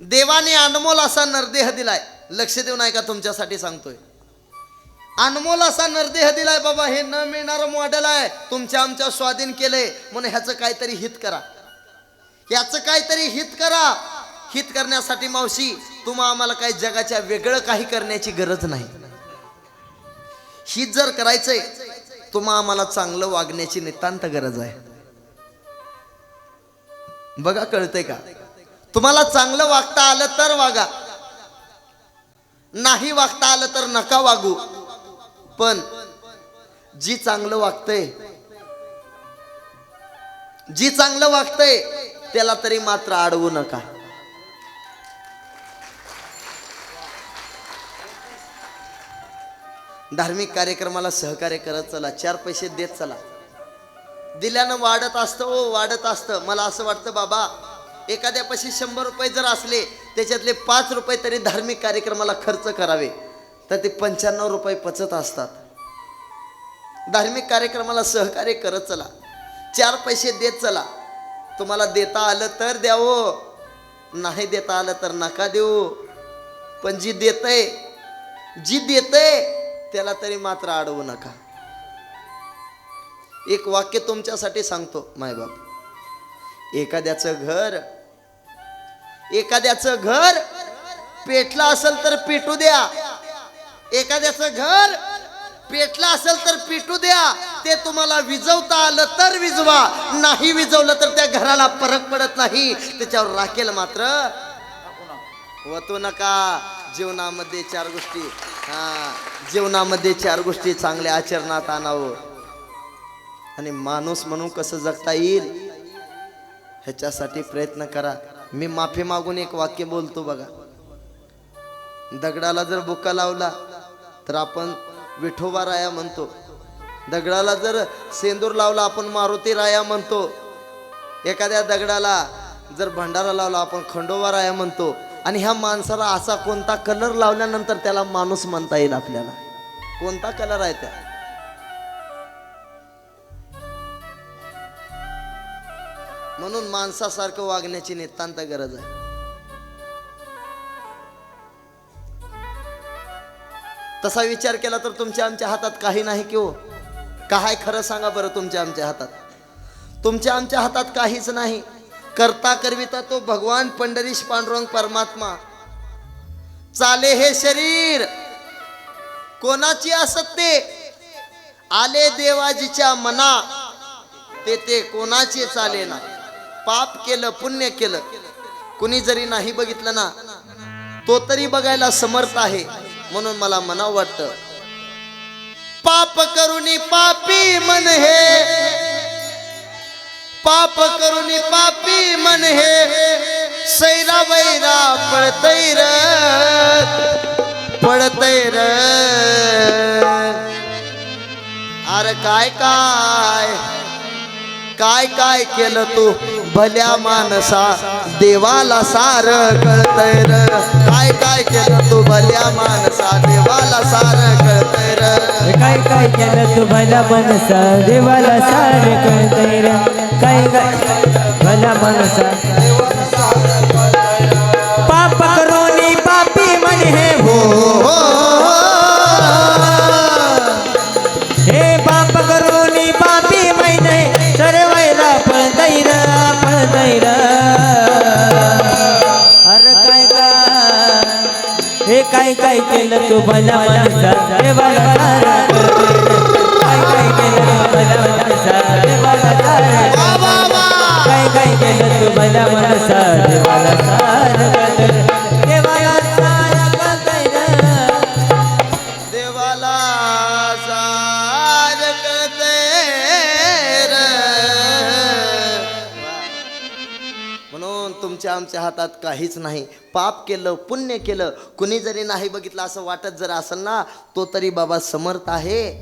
देवाने अनमोल असा नरदेह दिलाय. लक्ष देऊन नाही का तुमच्यासाठी सांगतोय. अनमोल असा नरदेह दिलाय बाबा हे न मिळणारं मॉडेल आहे. तुमच्या आमच्या स्वाधीन केलंय. म्हणून ह्याचं काहीतरी हित करा. याचं काहीतरी हित करा. हित करण्यासाठी मावशी तुम्हा आम्हाला काही जगाच्या वेगळं काही करण्याची गरज नाही. हित जर करायचंय तुम्हा आम्हाला चांगलं वागण्याची नितांत गरज आहे. बघा कळतंय का? तुम्हाला चांगलं वागता आलं तर वागा. नाही वागता आलं तर नका वागू. पण जी चांगलं वागतंय जी चांगलं वागतंय त्याला तरी मात्र अडवू नका. धार्मिक कार्यक्रमाला सहकार्य करत चला चार पैसे देत चला. दिल्यानं वाढत असतं ओ वाढत असतं. मला असं वाटतं बाबा एखाद्यापाशी शंभर रुपये जर असले त्याच्यातले पाच रुपये तरी धार्मिक कार्यक्रमाला खर्च करावे. तर ते पंच्याण्णव रुपये पचत असतात. धार्मिक कार्यक्रमाला सहकार्य करत चला. चार पैसे देत चला. तुम्हाला देता आलं तर द्यावं. नाही देता आलं तर नका देऊ. पण जी देतय जी देतय त्याला तरी मात्र अडवू नका. एक वाक्य तुमच्यासाठी सांगतो मायबाप. एखाद्याचं घर एखाद्याचं घर पेटलं असेल तर पेटू द्या. एखाद्याचं घर पेटलं असेल तर पेटू द्या. ते तुम्हाला विजवता आलं तर विजवा. नाही विजवलं तर त्या घराला फरक पडत नाही. त्याच्यावर राखेल मात्र. वतू नका. जीवनामध्ये चार गोष्टी. हा जीवनामध्ये चार गोष्टी चांगल्या आचरणात आणावं. आणि माणूस म्हणून कसं जगता येईल? ह्याच्यासाठी प्रयत्न करा. मी माफी मागून एक वाक्य बोलतो बघा. दगडाला जर बुका लावला तर आपण विठोबा राया म्हणतो. दगडाला जर सेंदूर लावला आपण मारुती राया म्हणतो. एखाद्या दगडाला जर भंडारा लावला आपण खंडोबा राया म्हणतो. आणि ह्या माणसाला असा कोणता कलर लावल्यानंतर त्याला माणूस म्हणता येईल आपल्याला. कोणता कलर आहे त्या? म्हणून माणसासारखं वागण्याची नितांत गरज आहे. तसा विचार केला तर तुमच्या आमच्या हातात काही नाही किंवा हो? काय खरं सांगा बरं तुमच्या आमच्या हातात? तुमच्या आमच्या हातात काहीच नाही. करता करविता तो भगवान पंढरीश पांडुरंग परमात्मा. चाले हे शरीर. कोणाची असत्ते आले देवाजीच्या मना. ते ते कोणाचे चाले ना पाप केलं पुण्य केलं. कुणी जरी नाही बघितलं ना तो तरी बघायला समर्थ आहे म्हणून मला मनाव वाटतं. पाप करुनी पापी मन हे. पाप करुनी पापी मन हे. सैरा वैरा पळतै र पळतै र. अरे काय काय? काय काय केलं तू? भल्या मानसा देवाला सार कळतय र. काय काय केलं तू? भल्या मानसा देवाला सार कळतय र. काय काय केलं तू? भल्या माणसा देवाला सार कळतय काय काय भल्या माणसा पाप करोनी पापी मन हे हो, काय काय केलं तू भला मनसा देवाला काय काय केलं भला आमच्या आमच्या हातात काहीच नाही. पाप केलं पुण्य केलं कुणी जरी नाही बघितलं असं वाटत जर असेल ना तो तरी बाबा समर्थ आहे.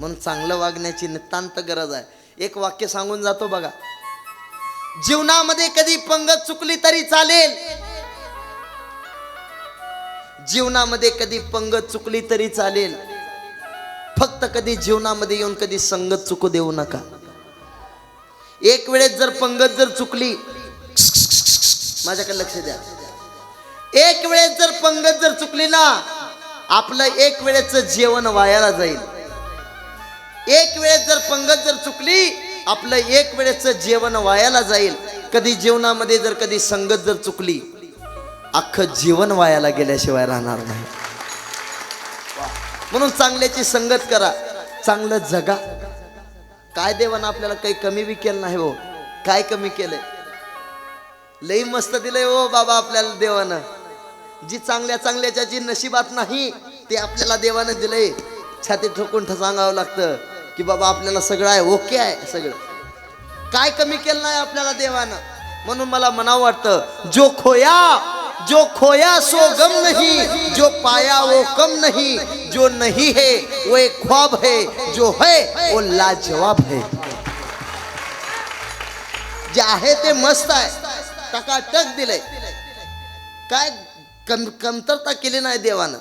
म्हणून चांगलं वागण्याची नितांत गरज आहे. एक वाक्य सांगून जातो बघा. जीवनामध्ये कधी पंगत चुकली तरी चालेल. जीवनामध्ये कधी पंगत चुकली तरी चालेल. फक्त कधी जीवनामध्ये येऊन कधी संगत चुकू देऊ नका. एक वेळेस जर पंगत जर चुकली माझ्याकडे लक्ष द्या. एक वेळेस जर पंगत जर चुकली ना आपलं एक वेळेच जेवण वायाला जाईल. एक वेळेस जर पंगत जर चुकली आपलं एक वेळेच जेवण वायाला जाईल. कधी जेवणामध्ये जर कधी संगत जर चुकली अख्खं जीवन वायाला गेल्याशिवाय राहणार नाही. म्हणून चांगल्याची संगत करा चांगलं जगा. काय देवानं आपल्याला काही कमी बी केलं नाही हो? काय कमी केलंय? लई मस्त दिलंय ओ बाबा आपल्याला देवानं. जी चांगल्या चांगल्याच्या जी नशिबात नाही ते आपल्याला देवानं दिलंय. छाती ठोकून सांगावं लागतं की बाबा आपल्याला सगळं आहे ओके आहे सगळं. काय कमी केलं नाही आपल्याला देवानं? म्हणून मला म्हणावं वाटतं जो खोया जो खोया सो गम नहीं जो पाया वो कम नहीं जो नहीं है वो एक ख्वाब है जो है वो लाजवाब है. जे आहे ते मस्त आहे. टकाटक दिलंय. काय कम कमतरता केली नाही देवानं.